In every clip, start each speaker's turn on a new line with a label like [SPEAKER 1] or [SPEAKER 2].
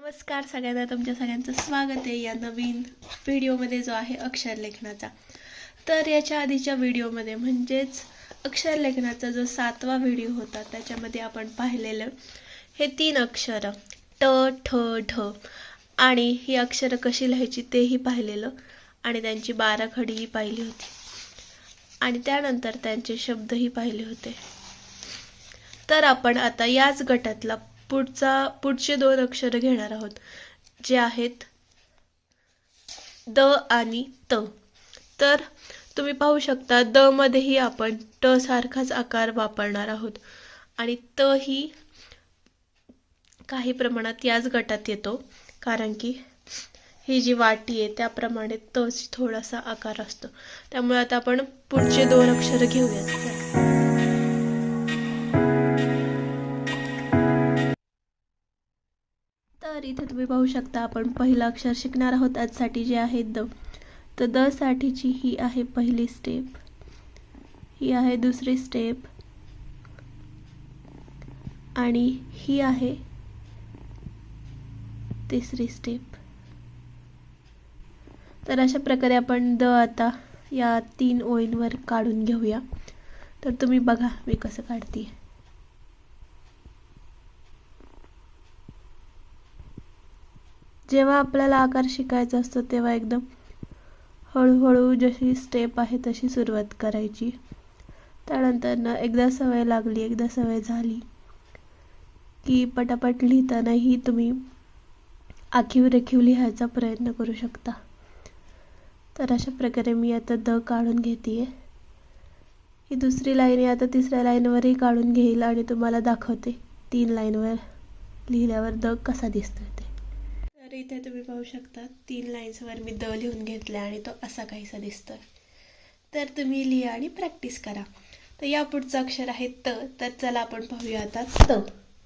[SPEAKER 1] नमस्कार सगळ्यांना तुमच्या सगळ्यांचं स्वागत आहे या नवीन व्हिडिओमध्ये जो आहे अक्षर लेखनाचा. तर याच्या आधीच्या व्हिडिओमध्ये म्हणजेच अक्षर लेखनाचा जो सातवा व्हिडिओ होता त्याच्यामध्ये आपण पाहिलेलं हे तीन अक्षरं ट ठ ढ. आणि ही अक्षरं कशी लिहायची तेही पाहिलेलं आणि त्यांची बाराखडीही पाहिली होती. आणि त्यानंतर त्यांचे शब्दही पाहिले होते. तर आपण आता याच गटातला पुढचा पुढचे दोन अक्षर घेणार आहोत जे आहेत द आणि त. तर तुम्ही पाहू शकता द मध्येही आपण ट सारखाच आकार वापरणार आहोत. आणि त ही काही प्रमाणात याच गटात येतो कारण की ही जी वाटी आहे त्याप्रमाणे तच थोडासा आकार असतो. त्यामुळे आता आपण पुढचे दोन अक्षर घेऊयात. तर इथे तुम्ही पाहू शकता आपण पहिलं अक्षर शिकणार आहोत आजसाठी जे आहे द. तर द साठीची ही आहे पहिली स्टेप ही आहे दुसरी स्टेप आणि ही आहे तिसरी स्टेप तर अशा प्रकारे आपण द आता या तीन ओळींवर काढून घेऊया. तर तुम्ही बघा मी कसं काढते जेव्हा आपल्याला आकार शिकायचा असतो तेव्हा एकदम हळूहळू जशी स्टेप आहे तशी सुरुवात करायची. त्यानंतर ना एकदा सवय लागली एकदा सवय झाली की पटापट लिहितानाही तुम्ही आखीव रेखीव लिहायचा प्रयत्न करू शकता. तर अशा प्रकारे मी आता द काढून घेते ही दुसरी लाईन आहे आता तिसऱ्या लाईनवरही काढून घेईल आणि तुम्हाला दाखवते. तीन लाईनवर लिहिल्यावर द कसा दिसतोय ते. इथे तुम्ही पाहू शकता तीन लाईन्सवर मी द लिहून घेतला आणि तो असा काहीसा दिसतोय. तर तुम्ही लिहा आणि प्रॅक्टिस करा. तर या पुढचं अक्षर आहे त तर चला आपण पाहूया आता त.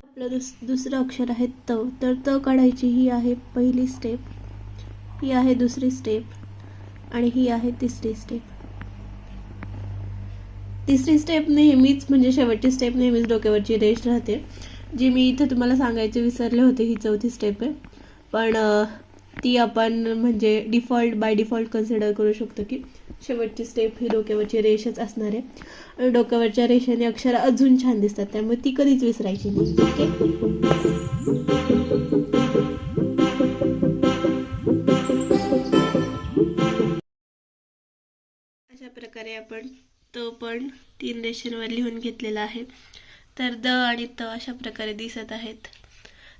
[SPEAKER 1] आपलं दुस दुसरं अक्षर आहे त तर त काढायची ही आहे पहिली स्टेप ही आहे दुसरी स्टेप आणि ही आहे तिसरी स्टेप तिसरी स्टेप नेहमीच म्हणजे शेवटची स्टेप नेहमीच डोक्यावरची रेष राहते. जी मी इथे तुम्हाला सांगायचे विसरले होते ही चौथी स्टेप आहे. पण ती आपण म्हणजे डिफॉल्ट बाय डिफॉल्ट कन्सिडर करू शकतो की शेवटची स्टेप ही डोक्यावरची रेषच असणार आहे. आणि डोक्यावरच्या रेषेने अक्षर अजून छान दिसतात. त्यामुळे ती कधीच विसरायची नाही. ओके? अशा प्रकारे आपण त पण तीन रेषेंवर लिहून घेतलेला आहे. तर द आणि त अशा प्रकारे दिसत आहेत.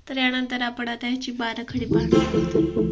[SPEAKER 1] तर यानंतर आपण आता ह्याची बाराखडी पाहणार आहोत.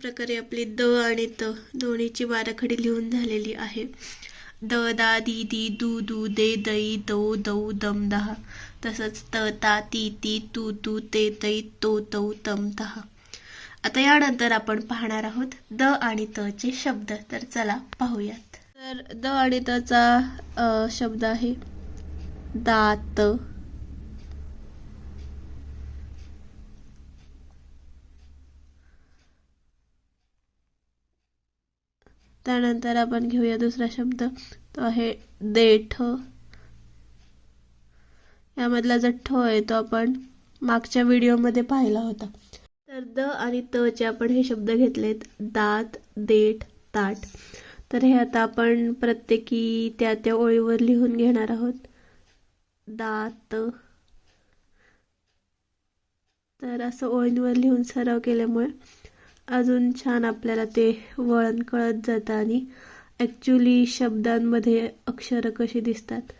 [SPEAKER 1] प्रकारे आपली द आणि त दोन्हीची बाराखडी लिहून झालेली आहे. द दा दी दी दू दू दे दई दौ दौ दम दहा. तसंच त ता ती ती तू तू ते तई तो तौ तम दहा आता यानंतर आपण पाहणार आहोत द आणि त चे शब्द. तर चला पाहूयात. तर द आणि त चा शब्द आहे. दात त्यानंतर आपण घेऊया दुसरा शब्द. तो आहे देठ. यामधला जो ठ आहे तो आपण मागच्या व्हिडिओमध्ये पाहिला होता. तर द आणि त चे आपण हे शब्द घेतलेत. दात देठ ताट. तर हे आता आपण प्रत्येकी त्या त्या ओळीवर लिहून घेणार आहोत. दात. तर असं ओळींवर लिहून सराव केल्यामुळे अजून छान आपल्याला ते वळण कळत जातं आणि ॲक्च्युली शब्दांमध्ये अक्षरं कशी दिसतात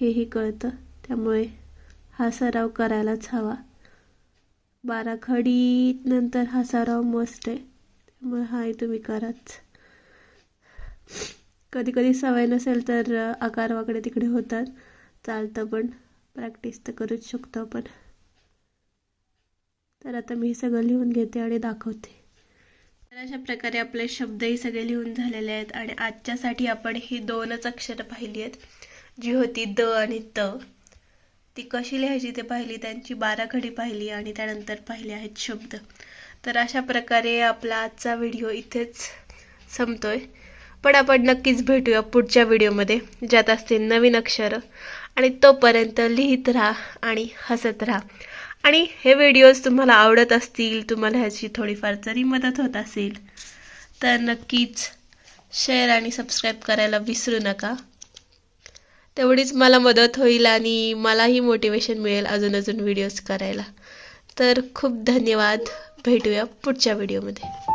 [SPEAKER 1] हेही कळतं. त्यामुळे हा सराव करायलाच हवा. बाराखडी नंतर हा सराव मस्त आहे. त्यामुळे हाही तुम्ही कराच. कधी कधी सवय नसेल तर आकार वाकडे तिकडे होतात. चालतं पण. प्रॅक्टिस तर करूच शकतो आपण. तर आता मी हे सगळं लिहून घेते आणि दाखवते. तर अशा प्रकारे आपले शब्दही सगळे लिहून झालेले आहेत आणि आजच्यासाठी आपण ही दोनच अक्षरं पाहिली आहेत. जी होती द आणि त. ती कशी लिहायची ते पाहिली त्यांची बाराखडी पाहिली आणि त्यानंतर पाहिले आहेत शब्द. तर अशा प्रकारे आपला आजचा व्हिडिओ इथेच संपतोय. पण आपण नक्कीच भेटूया पुढच्या व्हिडिओमध्ये ज्यात असतील नवीन अक्षरं. आणि तोपर्यंत लिहित राहा आणि हसत राहा. आणि हे व्हिडिओज तुम्हाला आवडत असतील तुम्हाला ह्याची थोडीफार जरी मदत होत असेल तर नक्कीच शेअर आणि सबस्क्राईब करायला विसरू नका. तेवढीच मला मदत होईल आणि मलाही मोटिवेशन मिळेल अजून अजून व्हिडिओज करायला. तर खूप धन्यवाद. भेटूया पुढच्या व्हिडिओमध्ये